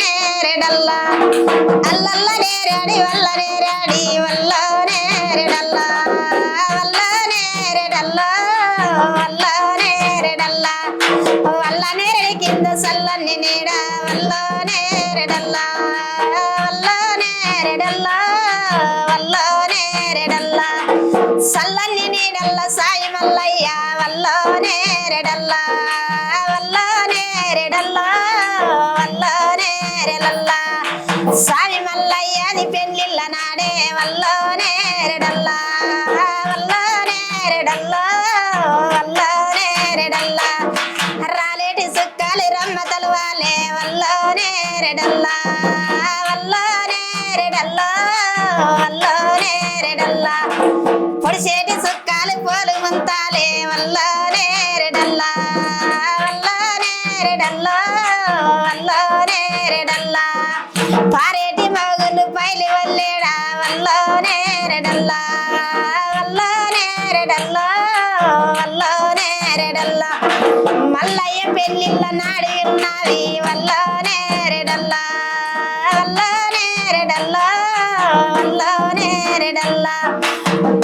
నేరెడల్ల. అల్లల్ల నేరాడి వల్ల నేరాడి వల్ల నేరెడల్ల. వల్ల నేరెడల్ల వల్ల నేరెడల్ల. వల్ల నేరడి కింద సల్లని నీడ వల్ల నేరెడల్ల. వల్ల నేరెడల్ల వల్ల నేరెడల్ల. సల్లని నీడల్ల సాయి మల్లయ్యా వల్ల నేరెడల్ల. వల్ల నేరెడల్లా. వల్లోనే స్వామి సాయి మల్లయ్యది పెళ్ళిళ్ళ నాడే వల్లో నేరెడల్లా. వల్లో నేరెడల్లో వల్లో నేరెడల్లా. రాలేటి సుక్కలు రమ్మ తలువాలే వల్లో నేరెడల్లా. వల్లో రెడల్లా వల్లో నేరెడల్లా. పొడిసేటి సుక్కాలు పోలు ముంతాలే వల్లో నేరెడల్లా. రెడల్లా వల్లోనే రెడల్లా పారేటి మగులు పైలి వల్లేడా? వల్లోనే రెడల్లా వల్లోనే రెడల్లా వల్లోనే రెడల్లా మల్లయ్య పెళ్ళిళ్ళ నాడు విన్నావి వల్లోనే రెడల్లా వల్లోనే రెడల్లా వల్లోనే రెడల్లా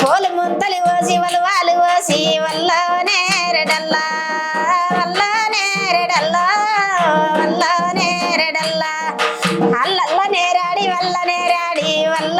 పోలు ముంతలు పోసి వలు వాళ్ళు పోసి వల్లోనే వల్ల